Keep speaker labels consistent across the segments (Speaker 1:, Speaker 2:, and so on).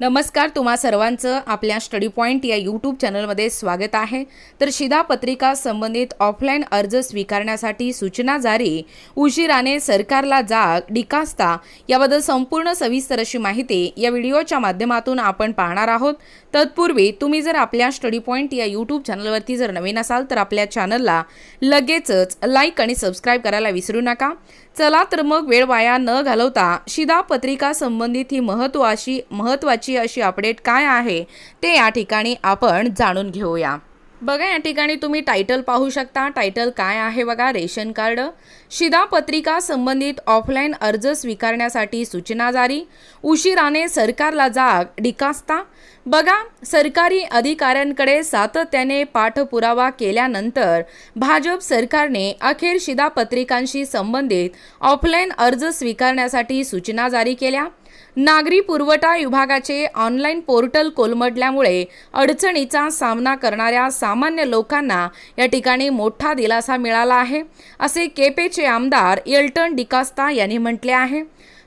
Speaker 1: नमस्कार तुम्हा सर्वांचं आपल्या स्टडी पॉईंट या यूट्यूब चॅनलमध्ये स्वागत आहे. तर शिधापत्रिका संबंधित ऑफलाईन अर्ज स्वीकारण्यासाठी सूचना जारी उशिराने सरकारला जाग डिकास्ता याबद्दल संपूर्ण सविस्तर अशी माहिती या व्हिडिओच्या माध्यमातून आपण पाहणार आहोत. तत्पूर्वी तुम्ही जर आपल्या स्टडी पॉईंट या यूट्यूब चॅनलवरती जर नवीन असाल तर आपल्या चॅनलला लगेचच लाईक आणि सबस्क्राईब करायला विसरू नका. चला तर मग वेळ वाया न घालवता शिधापत्रिका संबंधित ही महत्वाची आजची अशी अपडेट काय आहे ते या ठिकाणी आपण जाणून घेऊया. बघा या ठिकाणी तुम्ही टायटल पाहू शकता. टायटल काय आहे बघा? Ration card. शिधापत्रिका संबंधित ऑफलाईन अर्ज स्वीकारण्यासाठी सूचना जारी. उशिराने सरकारला जाग डिकास्ता. बघा सरकारी अधिकाऱ्यांकडे सातत्याने पाठपुरावा केल्यानंतर भाजप सरकारने अखेर शिधापत्रिकांशी संबंधित ऑफलाईन अर्ज स्वीकारण्यासाठी सूचना जारी केल्या. नागरी पुरवठा विभागाचे ऑनलाईन पोर्टल कोलमडल्यामुळे अडचणीचा सामना करणाऱ्या सामान्य लोकांना या ठिकाणी मोठा दिलासा मिळाला आहे असे केपेचे आमदार एल्टन डिकास्ता यांनी म्हटले आहे.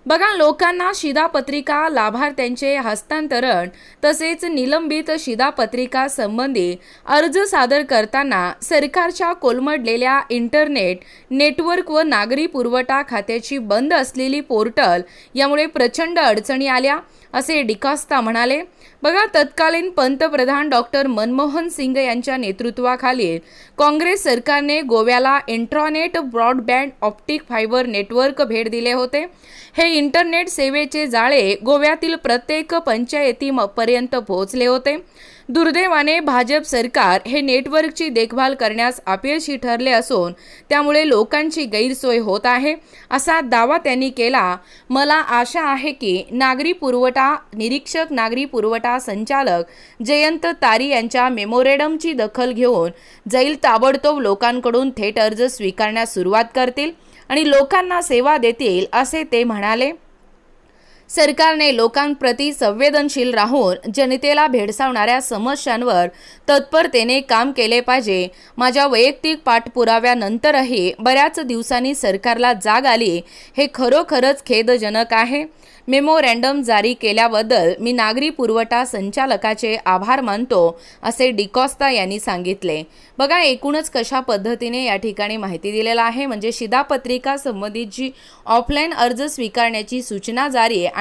Speaker 1: बघा लोकांना शिधापत्रिका लाभार्थ्यांचे हस्तांतरण तसेच निलंबित शिधापत्रिका संबंधी अर्ज सादर करताना सरकारच्या कोलमडलेल्या इंटरनेट नेटवर्क व नागरी पुरवठा खात्याची बंद असलेली पोर्टल यामुळे प्रचंड अडचणी आल्या असे डिकॉस्ता म्हणाले. बघा तत्कालीन पंतप्रधान डॉक्टर मनमोहन सिंग यांच्या नेतृत्वाखाली काँग्रेस सरकारने गोव्याला intranet broadband optic fibre network भेट दिले होते. हे इंटरनेट सेवेचे जाळे गोव्यातील प्रत्येक पंचायतीपर्यंत पोहोचले होते. दुर्दैवाने भाजप सरकार हे नेटवर्कची देखभाल करण्यास अपयशी ठरले असून त्यामुळे लोकांची गैरसोय होत आहे. असा दावा त्यांनी केला. मला आशा आहे की नागरी पुरवठा निरीक्षक नागरी पुरवठा संचालक जयंत तारी यांच्या मेमोरेडमची दखल घेऊन जैल ताबडतोब लोकांकडून थेट अर्ज स्वीकारण्यास सुरुवात करतील. आणि लोकांना सेवा देतील असे ते म्हणाले. सरकारने लोकांप्रती संवेदनशील राहून जनतेला भेडसावणाऱ्या समस्यांवर तत्परतेने काम केले पाहिजे. माझ्या वैयक्तिक पाठपुराव्यानंतरही बऱ्याच दिवसांनी सरकारला जाग आली. हे खरोखरच खेदजनक आहे. मेमोरँडम जारी केल्याबद्दल मी नागरी पुरवठा संचालकाचे आभार मानतो असे डिकॉस्ता यांनी सांगितले. बघा एकूणच कशा पद्धतीने या ठिकाणी माहिती दिलेला आहे. म्हणजे शिधापत्रिका संबंधित जी ऑफलाईन अर्ज स्वीकारण्याची सूचना जारी आहे